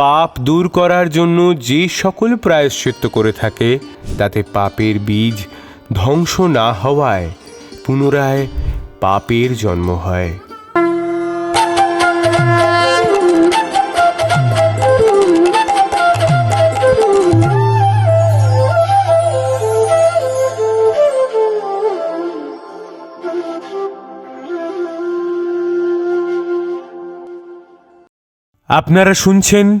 পাপ দূর করার জন্য যে সকল প্রায়শ্চিত্ত করে থাকে, তাতে পাপের বীজ ধ্বংস না হওয়ায় পুনরায় পাপের জন্ম হয়। আপনারা শুনছেন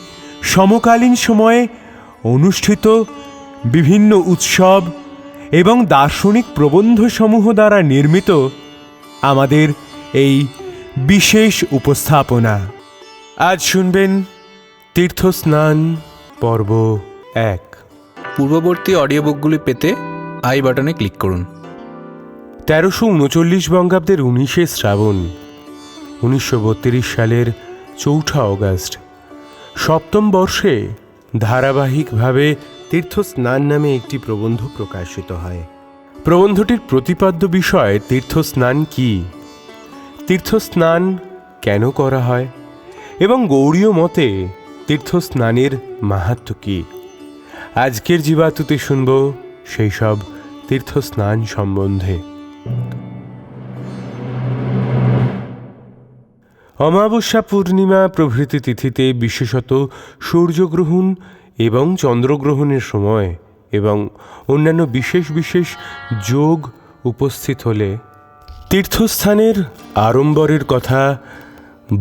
সমকালীন সময়ে অনুষ্ঠিত বিভিন্ন উৎসব এবং দার্শনিক প্রবন্ধসমূহ দ্বারা নির্মিত আমাদের এই বিশেষ উপস্থাপনা। আজ শুনবেন তীর্থস্নান পর্ব এক। পূর্ববর্তী অডিও বুকগুলি পেতে আই বাটনে ক্লিক করুন। তেরোশো উনচল্লিশ বঙ্গাব্দের উনিশে শ্রাবণ উনিশশো বত্রিশ সালের চৌঠা অগাস্ট। সপ্তম বর্ষে ধারাবাহিকভাবে তীর্থস্নান নামে একটি প্রবন্ধ প্রকাশিত হয়। প্রবন্ধটির প্রতিপাদ্য বিষয় তীর্থস্নান কি? তীর্থস্নান কেন করা হয়? এবং গৌড়ীয় মতে তীর্থস্নানের মাহাত্ম কী? আজকের জীবাতুতে শুনব সেই সব তীর্থস্নান সম্বন্ধে। অমাবস্যা পূর্ণিমা প্রভৃতি তিথিতে বিশেষত সূর্যগ্রহণ এবং চন্দ্রগ্রহণের সময় এবং অন্যান্য বিশেষ বিশেষ যোগ উপস্থিত হলে তীর্থস্থানের আড়ম্বরের কথা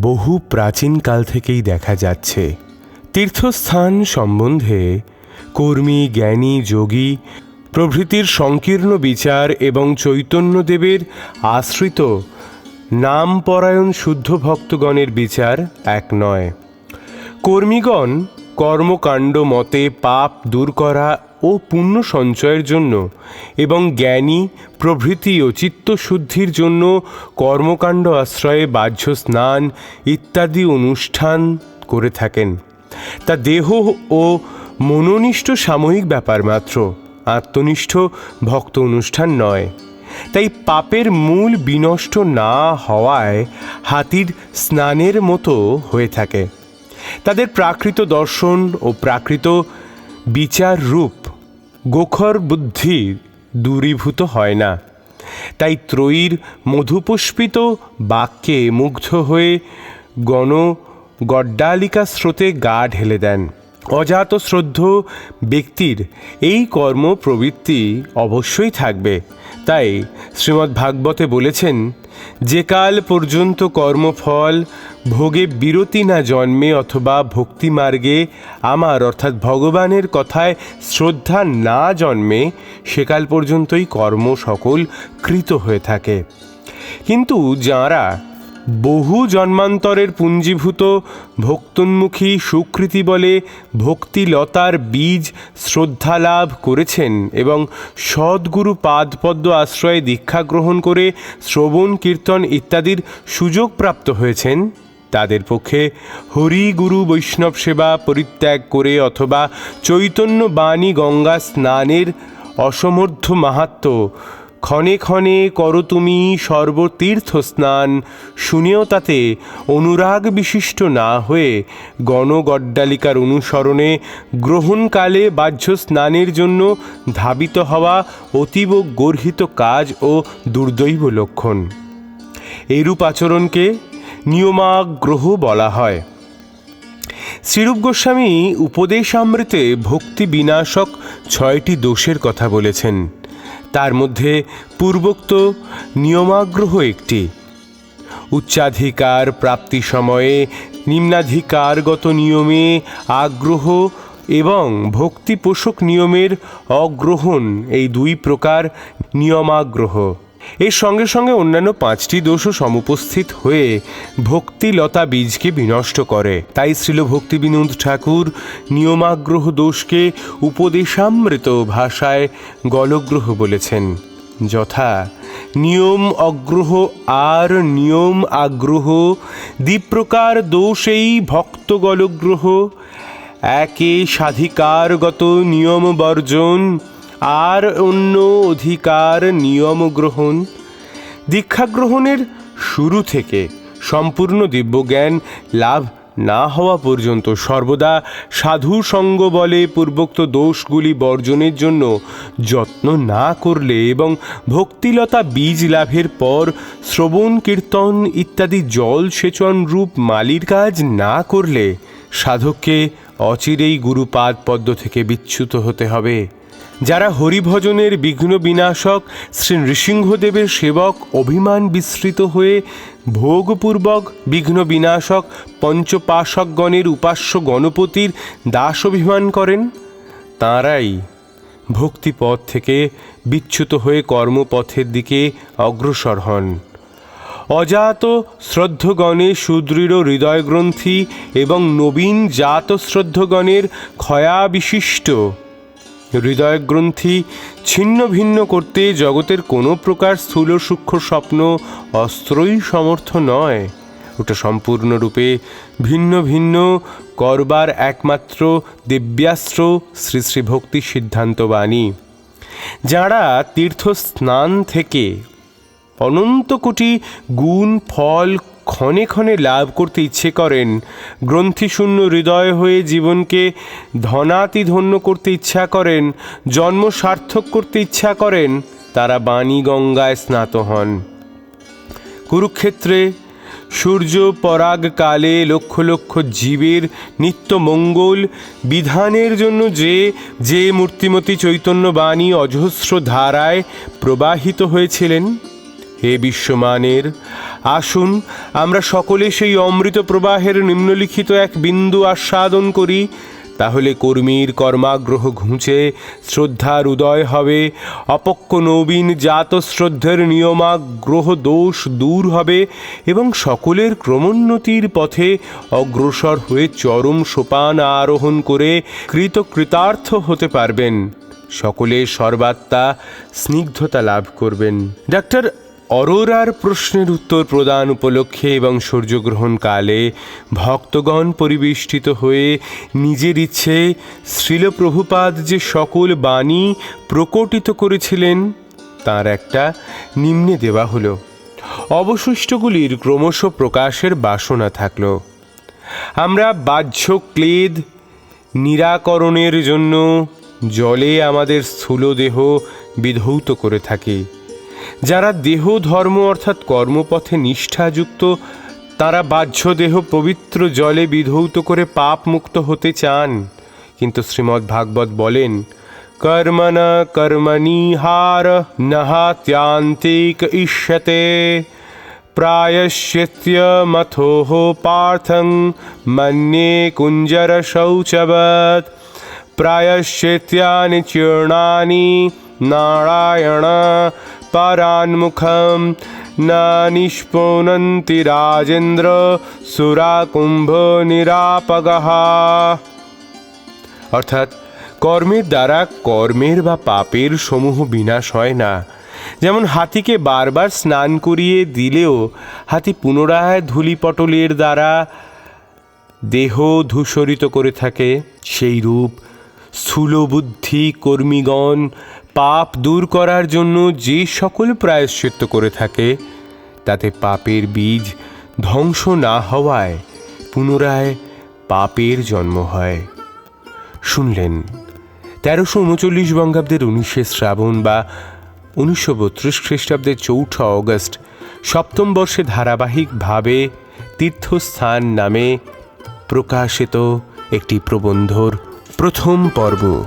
বহু প্রাচীনকাল থেকেই দেখা যাচ্ছে। তীর্থস্থান সম্বন্ধে কর্মী, জ্ঞানী, যোগী, প্রভৃতির সংকীর্ণ বিচার এবং চৈতন্যদেবের আশ্রিত নামপরায়ণ শুদ্ধ ভক্তগণের বিচার এক নয়। কর্মীগণ কর্মকাণ্ড মতে পাপ দূর করা ও পুণ্য সঞ্চয়ের জন্য এবং জ্ঞানী, প্রভৃতি ও চিত্তশুদ্ধির জন্য কর্মকাণ্ড আশ্রয়ে বাহ্য স্নান ইত্যাদি অনুষ্ঠান করে থাকেন। তা দেহ ও মনোনিষ্ঠ সাময়িক ব্যাপার মাত্র, আত্মনিষ্ঠ ভক্ত অনুষ্ঠান নয়। তাই পাপের মূল বিনষ্ট না হওয়ায় হাতির স্নানের মতো হয়ে থাকে। তাদের প্রাকৃত দর্শন ও প্রাকৃত বিচার রূপ গোখর বুদ্ধি দূরীভূত হয় না। তাই ত্রয়ীর মধুপুষ্পিত বাক্যে মুগ্ধ হয়ে গণ গড্ডালিকা স্রোতে গা ঢেলে দেন। অজাত শ্রদ্ধ ব্যক্তির এই কর্ম প্রবৃত্তি অবশ্যই থাকবে। তাই শ্রীমদ্ ভাগবতে বলেছেন, যে কাল পর্যন্ত কর্মফল ভোগে বিরতি না জন্মে অথবা ভক্তিমার্গে আমার, অর্থাৎ ভগবানের কথায় শ্রদ্ধা না জন্মে সেকাল পর্যন্তই কর্ম সকল কৃত হয়ে থাকে। কিন্তু যাঁরা বহু জন্মান্তরের পুঞ্জীভূত ভক্তোন্মুখী সুকৃতি বলে ভক্তিলতার বীজ শ্রদ্ধা লাভ করেছেন এবং সদ্গুরু পাদপদ্ম আশ্রয়ে দীক্ষা গ্রহণ করে শ্রবণ, কীর্তন ইত্যাদির সুযোগ প্রাপ্ত হয়েছেন। তাদের পক্ষে হরি গুরু বৈষ্ণব সেবা পরিত্যাগ করে অথবা চৈতন্য বাণী গঙ্গা স্নানের অসমর্থ মাহাত্ম ক্ষণে ক্ষণে করো তুমি সর্বতীর্থ স্নান শুনেও তাতে অনুরাগ বিশিষ্ট না হয়ে গণগড্ডালিকার অনুসরণে গ্রহণকালে বাহ্য স্নানের জন্য ধাবিত হওয়া অতীব গর্হিত কাজ ও দুর্দৈব লক্ষণ। এরূপ আচরণকে নিয়মাগ্রহ বলা হয়। শ্রীরূপ গোস্বামী উপদেশামৃতে ভক্তি বিনাশক ছয়টি দোষের কথা বলেছেন। তার মধ্যে পূর্বোক্ত নিয়মাগ্রহ একটি। উচ্চাধিকার প্রাপ্তি সময়ে নিম্নাধিকারগত নিয়মে আগ্রহ এবং ভক্তিপোষক নিয়মের অগ্রহণ এই দুই প্রকার নিয়মাগ্রহ। এর সঙ্গে সঙ্গে অন্যান্য পাঁচটি দোষও সমুপস্থিত হয়ে ভক্তিলতা বীজকে বিনষ্ট করে। তাই শ্রীল ভক্তি বিনোদ ঠাকুর নিয়মাগ্রহ দোষকে উপদেশামৃত ভাষায় গলগ্রহ বলেছেন। যথা নিয়ম অগ্রহ আর নিয়ম আগ্রহ, দ্বিপ্রকার দোষেই ভক্ত গলগ্রহ, একে স্বাধিকারগত নিয়ম বর্জন আর অন্য অধিকার নিয়ম গ্রহণ। দীক্ষা গ্রহণের শুরু থেকে সম্পূর্ণ দিব্যজ্ঞান লাভ না হওয়া পর্যন্ত সর্বদা সাধু সঙ্গ বলে পূর্বোক্ত দোষগুলি বর্জনের জন্য যত্ন না করলে এবং ভক্তিলতা বীজ লাভের পর শ্রবণ, কীর্তন ইত্যাদি জল সেচন রূপ মালির কাজ না করলে সাধককে অচিরেই গুরুপাদ পদ্ম থেকে বিচ্যুত হতে হবে। যারা হরিভজনের বিঘ্ন বিনাশক, শ্রী নৃসিংহদেবের সেবক, অভিমান বিস্মৃত হয়ে ভোগপূর্বক বিঘ্ন বিনাশক, পঞ্চপাশকগণের উপাস্য গণপতির দাস অভিমান করেন, তাঁরাই ভক্তিপথ থেকে বিচ্যুত হয়ে কর্মপথের দিকে অগ্রসর হন। অজাত শ্রদ্ধগণে সুদৃঢ় হৃদয়গ্রন্থি এবং নবীন জাত শ্রদ্ধগণের ক্ষয়াবিশিষ্ট হৃদয়গ্রন্থি ছিন্ন ভিন্ন করতে জগতের কোনো প্রকার স্থূল সূক্ষ্ম স্বপ্ন অস্ত্রই সমর্থ নয়। ওটা সম্পূর্ণরূপে ভিন্ন ভিন্ন, করবার একমাত্র দিব্যাস্ত্র শ্রী শ্রী ভক্তি সিদ্ধান্ত বাণী যারা তীর্থ স্নান থেকে অনন্ত কোটি গুণ ফল ক্ষণে ক্ষণে লাভ করতে ইচ্ছে করেন। গ্রন্থিশূন্য হৃদয় হয়ে জীবনকে ধনাতিধন্য করতে ইচ্ছা করেন, জন্ম সার্থক করতে ইচ্ছা করেন, তারা বাণী গঙ্গায় স্নাত হন। কুরুক্ষেত্রে সূর্য পরাগকালে লক্ষ লক্ষ জীবের নিত্য মঙ্গল বিধানের জন্য যে যে মূর্তিমতী চৈতন্য বাণী অজস্র ধারায় প্রবাহিত হয়েছিলেন হে বিশ্বমানের, আসুন আমরা সকলে সেই অমৃত প্রবাহের নিম্নলিখিত এক বিন্দু আস্বাদন করি, তাহলে কর্মীর কর্মাগ্রহ ঘুঁচে, শ্রদ্ধার উদয় হবে অপক্ষ নবীন জাত শ্রদ্ধের নিয়মাগ্রহ দোষ দূর হবে, এবং সকলের ক্রমোন্নতির পথে অগ্রসর হয়ে চরম সোপান আরোহণ করে কৃতকৃতার্থ হতে পারবেন। সকলে সর্বাত্মা স্নিগ্ধতা লাভ করবেন। ডাক্তার অরোরার প্রশ্নের উত্তর প্রদান উপলক্ষে এবং সূর্যগ্রহণকালে ভক্তগণ পরিবেষ্টিত হয়ে নিজের ইচ্ছে শ্রীল প্রভুপাদ যে সকল বাণী প্রকটিত করেছিলেন, তার একটা নিম্নে দেওয়া হলো। অবশিষ্টগুলির ক্রমশ প্রকাশের বাসনা থাকল। আমরা বাহ্য ক্লেদ নিরাকরণের জন্য জলে আমাদের স্থূল দেহ বিধৌত করে থাকি। যারা দেহ, ধর্ম অর্থাৎ কর্মপথে নিষ্ঠাযুক্ত, তারা বাহ্য দেহ পবিত্র জলে বিধৌত করে পাপ মুক্ত হতে চান। কিন্তু শ্রীমদ্ ভাগবত বলেন, কর্মণ কর্মণিহার নহাত্যান্তিক ইষ্যতে প্রায়শ্চিত্যমথোः পার্থং মন্যে কুঞ্জর শৌচবৎ, প্রায়শ্চিত্যানি চূর্ণানি নারায়ণ পরান্মুখম না নিষ্পনন্তি রাজেন্দ্র সুরাকুম্ভ নিরাপগः অর্থাৎ কর্মের দ্বারা কর্মের বা পাপের সমূহ বিনাশ হয় না। যেমন হাতিকে বারবার স্নান করিয়ে দিলেও হাতি পুনরায় ধূলিপটলের দ্বারা দেহ ধূসরিত করে থাকে। সেই রূপ স্থূলবুদ্ধি কর্মীগণ পাপ দূর করার জন্য যে সকল প্রায়শ্চিত্ত করে থাকে, তাতে পাপের বীজ ধ্বংস না হওয়ায় পুনরায় পাপের জন্ম হয়। শুনলেন, তেরোশো উনচল্লিশ বঙ্গাব্দের উনিশে শ্রাবণ বা উনিশশো বত্রিশ খ্রিস্টাব্দের চৌঠা অগস্ট সপ্তম বর্ষে ধারাবাহিকভাবে তীর্থস্থান নামে প্রকাশিত একটি প্রবন্ধর প্রথম পর্ব।